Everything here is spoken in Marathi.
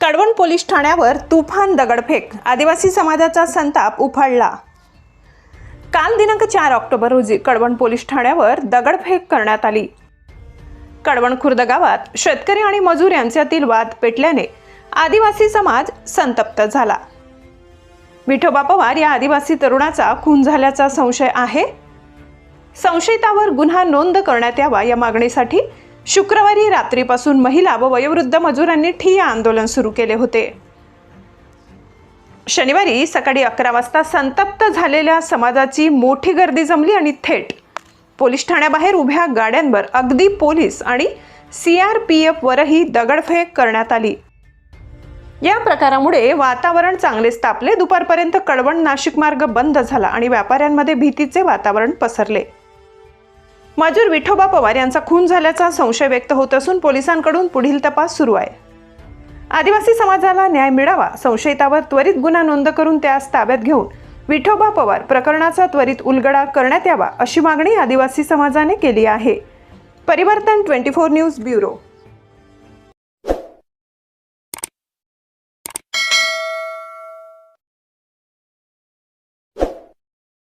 कडवण पोलीस ठाण्यावर तुफान दगडफेक. आदिवासी समाजाचा संताप उफाळला. काल दिनांक चार ऑक्टोबर रोजी कडवण पोलीस ठाण्यावर दगडफेक करण्यात आली. कडवण खुर्द गावात शेतकरी आणि मजूर यांच्यातील वाद पेटल्याने आदिवासी समाज संतप्त झाला. विठोबा पवार या आदिवासी तरुणाचा खून झाल्याचा संशय आहे? संशयितावर गुन्हा नोंद करण्यात यावा या मागणीसाठी शुक्रवारी रात्रीपासून महिला व वयोवृद्ध मजुरांनी ठिय्या आंदोलन सुरू केले होते. शनिवारी सकाळी अकरा वाजता संतप्त झालेल्या समाजाची मोठी गर्दी जमली आणि थेट पोलीस ठाण्याबाहेर उभ्या गाड्यांवर अगदी पोलीस आणि सी आर पी एफवरही दगडफेक करण्यात आली. या प्रकारामुळे वातावरण चांगलेच तापले. दुपारपर्यंत कळवण नाशिक मार्ग बंद झाला आणि व्यापाऱ्यांमध्ये भीतीचे वातावरण पसरले. मजूर विठोबा पवार यांचा खून झाल्याचा संशय व्यक्त होत असून पोलिसांकडून पुढील तपास सुरू आहे. आदिवासी समाजाला न्याय मिळावा संशयितावर त्वरित गुन्हा नोंद करून त्यास ताब्यात घेऊन विठोबा पवार प्रकरणाचा त्वरित उलगडा करण्यात यावा अशी मागणी आदिवासी समाजाने केली आहे. परिवर्तन ट्वेंटी फोर न्यूज ब्युरो.